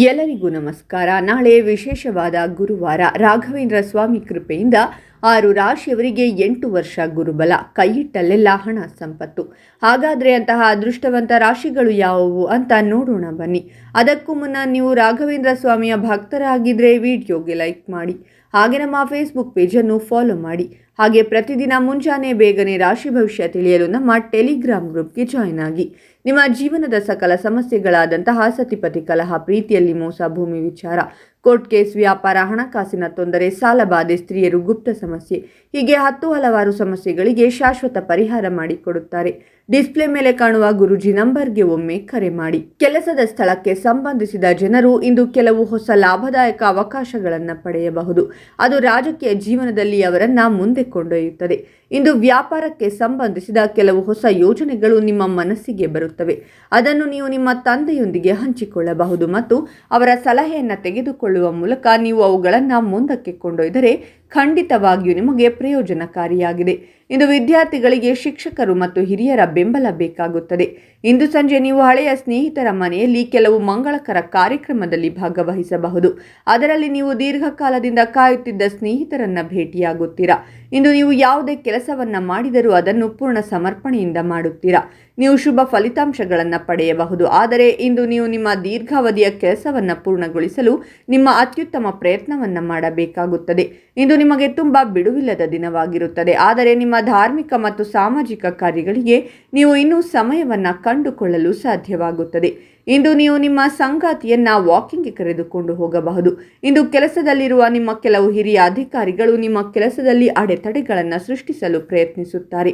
ಎಲ್ಲರಿಗೂ ನಮಸ್ಕಾರ. ನಾಳೆ ವಿಶೇಷವಾದ ಗುರುವಾರ ರಾಘವೇಂದ್ರ ಸ್ವಾಮಿ ಕೃಪೆಯಿಂದ ಆರು ರಾಶಿಯವರಿಗೆ ಎಂಟು ವರ್ಷ ಗುರುಬಲ. ಕೈಯಿಟ್ಟಲ್ಲೆಲ್ಲ ಹಣ ಸಂಪತ್ತು. ಹಾಗಾದರೆ ಅಂತಹ ಅದೃಷ್ಟವಂತ ರಾಶಿಗಳು ಯಾವುವು ಅಂತ ನೋಡೋಣ ಬನ್ನಿ. ಅದಕ್ಕೂ ಮುನ್ನ ನೀವು ರಾಘವೇಂದ್ರ ಸ್ವಾಮಿಯ ಭಕ್ತರಾಗಿದ್ದರೆ ವಿಡಿಯೋಗೆ ಲೈಕ್ ಮಾಡಿ. ಹಾಗೆ ನಮ್ಮ ಫೇಸ್ಬುಕ್ ಪೇಜನ್ನು ಫಾಲೋ ಮಾಡಿ. ಹಾಗೆ ಪ್ರತಿದಿನ ಮುಂಜಾನೆ ಬೇಗನೆ ರಾಶಿ ಭವಿಷ್ಯ ತಿಳಿಯಲು ನಮ್ಮ ಟೆಲಿಗ್ರಾಮ್ ಗ್ರೂಪ್ಗೆ ಜಾಯ್ನ್ ಆಗಿ. ನಿಮ್ಮ ಜೀವನದ ಸಕಲ ಸಮಸ್ಯೆಗಳಾದಂತಹ ಸತಿಪತಿ ಕಲಹ, ಪ್ರೀತಿಯಲ್ಲಿ ಮೋಸ, ಭೂಮಿ ವಿಚಾರ ಕೋರ್ಟ್ ಕೇಸ್ ವ್ಯಾಪಾರ, ಹಣಕಾಸಿನ ತೊಂದರೆ ಸಾಲಬಾಧೆ ಸ್ತ್ರೀಯರು ಗುಪ್ತ ಸಮಸ್ಯೆ ಹೀಗೆ ಹತ್ತು ಹಲವಾರು ಸಮಸ್ಯೆಗಳಿಗೆ ಶಾಶ್ವತ ಪರಿಹಾರ ಮಾಡಿಕೊಡುತ್ತಾರೆ. ಡಿಸ್ಪ್ಲೇ ಮೇಲೆ ಕಾಣುವ ಗುರುಜಿ ನಂಬರ್ಗೆ ಒಮ್ಮೆ ಕರೆ ಮಾಡಿ. ಕೆಲಸದ ಸ್ಥಳಕ್ಕೆ ಸಂಬಂಧಿಸಿದ ಜನರು ಇಂದು ಕೆಲವು ಹೊಸ ಲಾಭದಾಯಕ ಅವಕಾಶಗಳನ್ನು ಪಡೆಯಬಹುದು. ಅದು ರಾಜಕೀಯ ಜೀವನದಲ್ಲಿ ಅವರನ್ನ ಮುಂದೆ ಕೊಂಡೊಯ್ಯುತ್ತದೆ. ಇಂದು ವ್ಯಾಪಾರಕ್ಕೆ ಸಂಬಂಧಿಸಿದ ಕೆಲವು ಹೊಸ ಯೋಜನೆಗಳು ನಿಮ್ಮ ಮನಸ್ಸಿಗೆ ಬರುತ್ತವೆ. ಅದನ್ನು ನೀವು ನಿಮ್ಮ ತಂದೆಯೊಂದಿಗೆ ಹಂಚಿಕೊಳ್ಳಬಹುದು ಮತ್ತು ಅವರ ಸಲಹೆಯನ್ನು ತೆಗೆದುಕೊಳ್ಳುವ ಮೂಲಕ ನೀವು ಅವುಗಳನ್ನು ಮುಂದಕ್ಕೆ ಕೊಂಡೊಯ್ದರೆ ಖಂಡಿತವಾಗಿಯೂ ನಿಮಗೆ ಪ್ರಯೋಜನಕಾರಿಯಾಗಿದೆ. ಇಂದು ವಿದ್ಯಾರ್ಥಿಗಳಿಗೆ ಶಿಕ್ಷಕರು ಮತ್ತು ಹಿರಿಯರ ಬೆಂಬಲ ಬೇಕಾಗುತ್ತದೆ. ಇಂದು ಸಂಜೆ ನೀವು ಹಳೆಯ ಸ್ನೇಹಿತರ ಮನೆಯಲ್ಲಿ ಕೆಲವು ಮಂಗಳಕರ ಕಾರ್ಯಕ್ರಮದಲ್ಲಿ ಭಾಗವಹಿಸಬಹುದು. ಅದರಲ್ಲಿ ನೀವು ದೀರ್ಘಕಾಲದಿಂದ ಕಾಯುತ್ತಿದ್ದ ಸ್ನೇಹಿತರನ್ನ ಭೇಟಿಯಾಗುತ್ತೀರಾ? ಇಂದು ನೀವು ಯಾವುದೇ ಕೆಲಸವನ್ನ ಮಾಡಿದರೂ ಅದನ್ನು ಪೂರ್ಣ ಸಮರ್ಪಣೆಯಿಂದ ಮಾಡುತ್ತೀರಾ? ನೀವು ಶುಭ ಫಲಿತಾಂಶಗಳನ್ನು ಪಡೆಯಬಹುದು. ಆದರೆ ಇಂದು ನೀವು ನಿಮ್ಮ ದೀರ್ಘಾವಧಿಯ ಕೆಲಸವನ್ನು ಪೂರ್ಣಗೊಳಿಸಲು ನಿಮ್ಮ ಅತ್ಯುತ್ತಮ ಪ್ರಯತ್ನವನ್ನು ಮಾಡಬೇಕಾಗುತ್ತದೆ. ಇಂದು ನಿಮಗೆ ತುಂಬ ಬಿಡುವಿಲ್ಲದ ದಿನವಾಗಿರುತ್ತದೆ. ಆದರೆ ನಿಮ್ಮ ಧಾರ್ಮಿಕ ಮತ್ತು ಸಾಮಾಜಿಕ ಕಾರ್ಯಗಳಿಗೆ ನೀವು ಇನ್ನೂ ಸಮಯವನ್ನು ಕಂಡುಕೊಳ್ಳಲು ಸಾಧ್ಯವಾಗುತ್ತದೆ. ಇಂದು ನೀವು ನಿಮ್ಮ ಸಂಗಾತಿಯನ್ನ ವಾಕಿಂಗ್ಗೆ ಕರೆದುಕೊಂಡು ಹೋಗಬಹುದು. ಇಂದು ಕೆಲಸದಲ್ಲಿರುವ ನಿಮ್ಮ ಕೆಲವು ಹಿರಿಯ ಅಧಿಕಾರಿಗಳು ನಿಮ್ಮ ಕೆಲಸದಲ್ಲಿ ಅಡೆತಡೆಗಳನ್ನು ಸೃಷ್ಟಿಸಲು ಪ್ರಯತ್ನಿಸುತ್ತಾರೆ.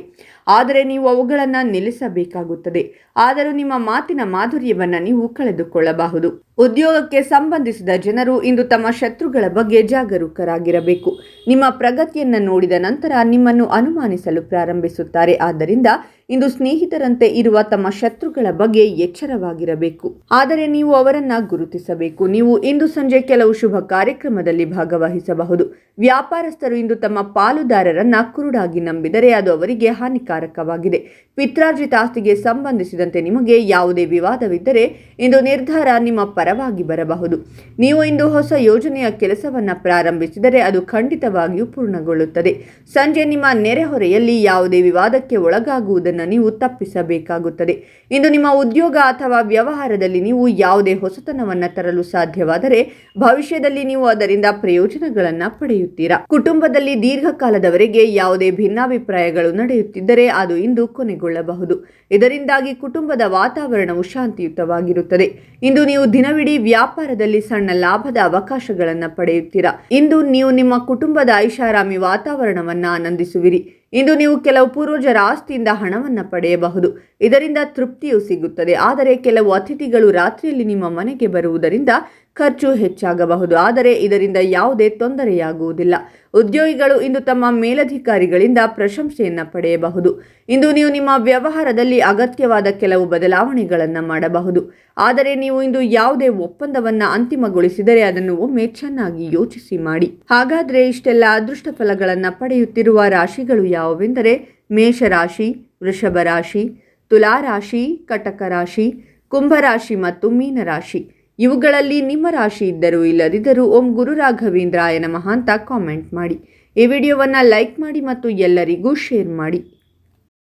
ಆದರೆ ನೀವು ಅವುಗಳನ್ನು ನಿಲ್ಲಿಸಬೇಕಾಗುತ್ತದೆ. ಆದರೂ ನಿಮ್ಮ ಮಾತಿನ ಮಾಧುರ್ಯವನ್ನು ನೀವು ಕಳೆದುಕೊಳ್ಳಬಹುದು. ಉದ್ಯೋಗಕ್ಕೆ ಸಂಬಂಧಿಸಿದ ಜನರು ಇಂದು ತಮ್ಮ ಶತ್ರುಗಳ ಬಗ್ಗೆ ಜಾಗರೂಕರಾಗಿರಬೇಕು. ನಿಮ್ಮ ಪ್ರಗತಿಯನ್ನು ನೋಡಿದ ನಂತರ ನಿಮ್ಮನ್ನು ಅನುಮಾನಿಸಲು ಪ್ರಾರಂಭಿಸುತ್ತಾರೆ. ಆದ್ದರಿಂದ ಇಂದು ಸ್ನೇಹಿತರಂತೆ ಇರುವ ತಮ್ಮ ಶತ್ರುಗಳ ಬಗ್ಗೆ ಎಚ್ಚರವಾಗಿರಬೇಕು. ಆದರೆ ನೀವು ಅವರನ್ನ ಗುರುತಿಸಬೇಕು. ನೀವು ಇಂದು ಸಂಜೆ ಕೆಲವು ಶುಭ ಕಾರ್ಯಕ್ರಮದಲ್ಲಿ ಭಾಗವಹಿಸಬಹುದು. ವ್ಯಾಪಾರಸ್ಥರು ಇಂದು ತಮ್ಮ ಪಾಲುದಾರರನ್ನ ಕುರುಡಾಗಿ ನಂಬಿದರೆ ಅದು ಅವರಿಗೆ ಹಾನಿಕಾರಕವಾಗಿದೆ. ಪಿತ್ರಾರ್ಜಿತ ಆಸ್ತಿಗೆ ಸಂಬಂಧಿಸಿದಂತೆ ನಿಮಗೆ ಯಾವುದೇ ವಿವಾದವಿದ್ದರೆ ಇಂದು ನಿರ್ಧಾರ ನಿಮ್ಮ ಪರವಾಗಿ ಬರಬಹುದು. ನೀವು ಇಂದು ಹೊಸ ಯೋಜನೆಯ ಕೆಲಸವನ್ನ ಪ್ರಾರಂಭಿಸಿದರೆ ಅದು ಖಂಡಿತವಾಗಿಯೂ ಪೂರ್ಣಗೊಳ್ಳುತ್ತದೆ. ಸಂಜೆ ನಿಮ್ಮ ನೆರೆಹೊರೆಯಲ್ಲಿ ಯಾವುದೇ ವಿವಾದಕ್ಕೆ ಒಳಗಾಗುವುದನ್ನು ನೀವು ತಪ್ಪಿಸಬೇಕಾಗುತ್ತದೆ. ಇಂದು ನಿಮ್ಮ ಉದ್ಯೋಗ ಅಥವಾ ವ್ಯವಹಾರದಲ್ಲಿ ನೀವು ಯಾವುದೇ ಹೊಸತನವನ್ನು ತರಲು ಸಾಧ್ಯವಾದರೆ ಭವಿಷ್ಯದಲ್ಲಿ ನೀವು ಅದರಿಂದ ಪ್ರಯೋಜನಗಳನ್ನು ಪಡೆಯುತ್ತೀರಾ? ಕುಟುಂಬದಲ್ಲಿ ದೀರ್ಘಕಾಲದವರೆಗೆ ಯಾವುದೇ ಭಿನ್ನಾಭಿಪ್ರಾಯಗಳು ನಡೆಯುತ್ತಿದ್ದರೆ ಅದು ಇಂದು ಕೊನೆಗೊಳ್ಳಬಹುದು. ಇದರಿಂದಾಗಿ ಕುಟುಂಬದ ವಾತಾವರಣವು ಶಾಂತಿಯುತವಾಗಿರುತ್ತದೆ. ಇಂದು ನೀವು ದಿನವಿಡೀ ವ್ಯಾಪಾರದಲ್ಲಿ ಸಣ್ಣ ಲಾಭದ ಅವಕಾಶಗಳನ್ನು ಪಡೆಯುತ್ತೀರಾ? ಇಂದು ನೀವು ನಿಮ್ಮ ಕುಟುಂಬದ ಐಷಾರಾಮಿ ವಾತಾವರಣವನ್ನು ಆನಂದಿಸುವಿರಿ. ಇಂದು ನೀವು ಕೆಲವು ಪೂರ್ವಜರ ಆಸ್ತಿಯಿಂದ ಹಣವನ್ನು ಪಡೆಯಬಹುದು. ಇದರಿಂದ ತೃಪ್ತಿಯು ಸಿಗುತ್ತದೆ. ಆದರೆ ಕೆಲವು ಅತಿಥಿಗಳು ರಾತ್ರಿಯಲ್ಲಿ ನಿಮ್ಮ ಮನೆಗೆ ಬರುವುದರಿಂದ ಖರ್ಚು ಹೆಚ್ಚಾಗಬಹುದು. ಆದರೆ ಇದರಿಂದ ಯಾವುದೇ ತೊಂದರೆಯಾಗುವುದಿಲ್ಲ. ಉದ್ಯೋಗಿಗಳು ಇಂದು ತಮ್ಮ ಮೇಲಧಿಕಾರಿಗಳಿಂದ ಪ್ರಶಂಸೆಯನ್ನು ಪಡೆಯಬಹುದು. ಇಂದು ನೀವು ನಿಮ್ಮ ವ್ಯವಹಾರದಲ್ಲಿ ಅಗತ್ಯವಾದ ಕೆಲವು ಬದಲಾವಣೆಗಳನ್ನು ಮಾಡಬಹುದು. ಆದರೆ ನೀವು ಇಂದು ಯಾವುದೇ ಒಪ್ಪಂದವನ್ನು ಅಂತಿಮಗೊಳಿಸಿದರೆ ಅದನ್ನು ಒಮ್ಮೆ ಚೆನ್ನಾಗಿ ಯೋಚಿಸಿ ಮಾಡಿ. ಹಾಗಾದರೆ ಇಷ್ಟೆಲ್ಲ ಅದೃಷ್ಟ ಫಲಗಳನ್ನು ಪಡೆಯುತ್ತಿರುವ ರಾಶಿಗಳು ಯಾವುವೆಂದರೆ ಮೇಷರಾಶಿ ವೃಷಭ ರಾಶಿ ತುಲಾರಾಶಿ ಕಟಕ ರಾಶಿ ಕುಂಭರಾಶಿ ಮತ್ತು ಮೀನರಾಶಿ. ಇವುಗಳಲ್ಲಿ ನಿಮ್ಮ ರಾಶಿ ಇದ್ದರೂ ಇಲ್ಲದಿದ್ದರೂ ಓಂ ಗುರು ರಾಘವೇಂದ್ರಾಯ ನಮಃ ಅಂತ ಕಾಮೆಂಟ್ ಮಾಡಿ. ಈ ವಿಡಿಯೋವನ್ನು ಲೈಕ್ ಮಾಡಿ ಮತ್ತು ಎಲ್ಲರಿಗೂ ಶೇರ್ ಮಾಡಿ.